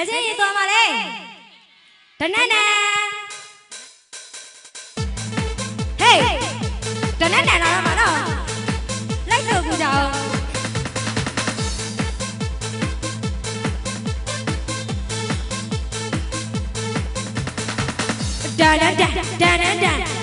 ။ကြည့်ရင်သွားပါလေ။ဒနနန်။ Hey ဒနနန်လာမှာတော့လိုက်ထုတ်ကြအောင်။ da da da da da da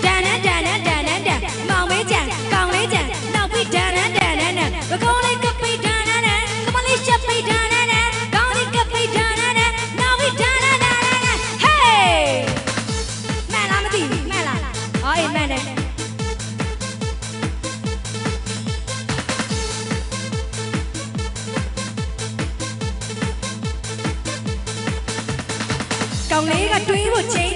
那个对不起。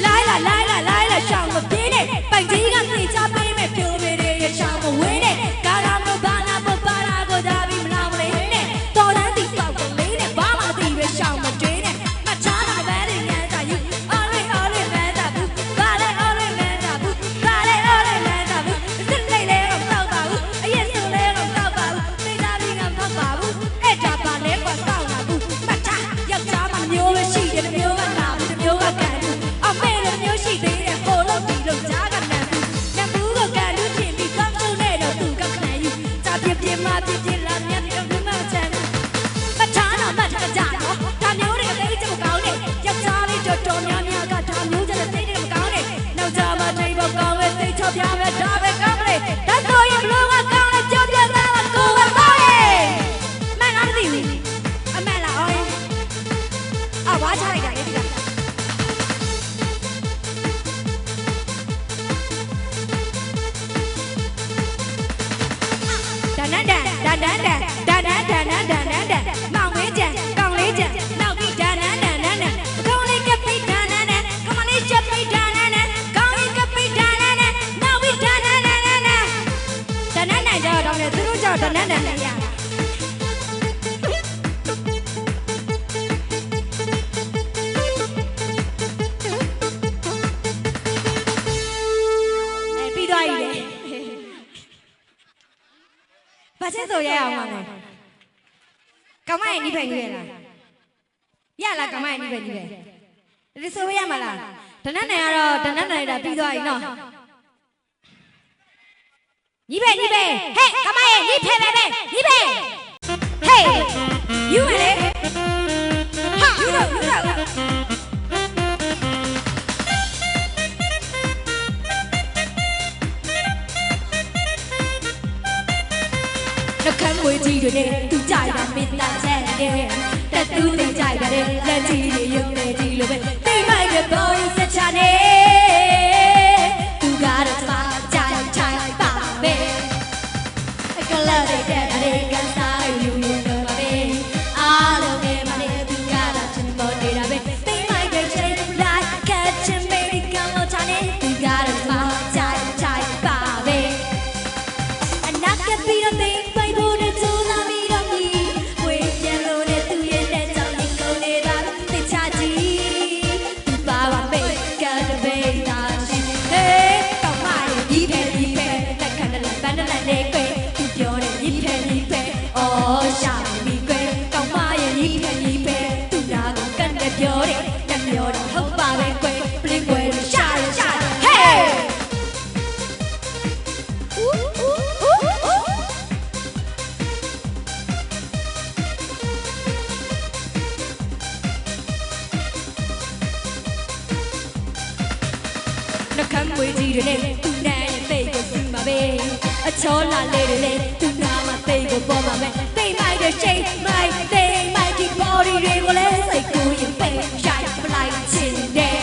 来了来了来了上路边的 Everything ဒါဒန်းဒန်းဒါဒန်းဒန်းဒန်းဒန်းဒန်းဒန်းမောင်လေးကြံကောင်းလေးကြံနောက်ပြီးဒါနန်းဒန်းဒန်းဒန်းကောင်းလေးကပိဒါနန်းဒန်းကမလေးချက်ပိဒါနန်းဒန်းကောင်းလေးကပိဒါနန်းဒန်းနောက်ပြီးဒါနန်းဒန်းဒန်းဒန်းဒါနန်းနိုင်ကြတော့တယ်သူတို့ကြောက်ဒါနန်းဒန်းဒန်း ဘာချင်းဆိုရရအောင်မလဲကမရဲ့နိဗ္ဗာန်ကြီးရလားရလားကမရဲ့နိဗ္ဗာန်ကြီးပဲဒီဆိုရရမလားဒနတ်နိုင်ကတော့ဒနတ်နိုင်တာပြီးသွားပြီနော်ညီပဲညီပဲဟဲ့ကမရဲ့ညီထဲပဲပဲညီပဲဟေးယူမလဲ जुड़े तू चार बिंदा चाहते हुए ခမ်းမွေးကြီးတွေနဲ့သူနာရဲ့သိကိုပြူမှာပဲအချောလာလေးတွေနဲ့သူနာမှာသိကိုပေါ်မှာပဲသိမိုက်တဲ့ချိန်မိုက်သိမိုက်ဒီ body တွေကိုလည်းစိတ်ကူးရင်ပဲရိုက်ပလိုက်ချင်တယ်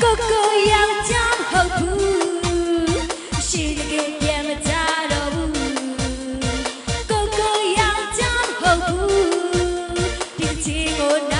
ကိုကိုယောက်ျားဟုတ်ဘူးရှိတကယ်ပြန်မကြတော့ဘူးကိုကိုယောက်ျားဟုတ်ဘူးဒီချီကို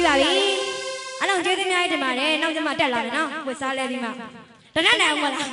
ပြီးပါပြီအလုံးကျေးဇူးများတင်ပါတယ်နောက်ကျမှတက်လာမယ်နော်ဝတ်စားလဲပြီးမှတနက်နိုင်အောင်မလား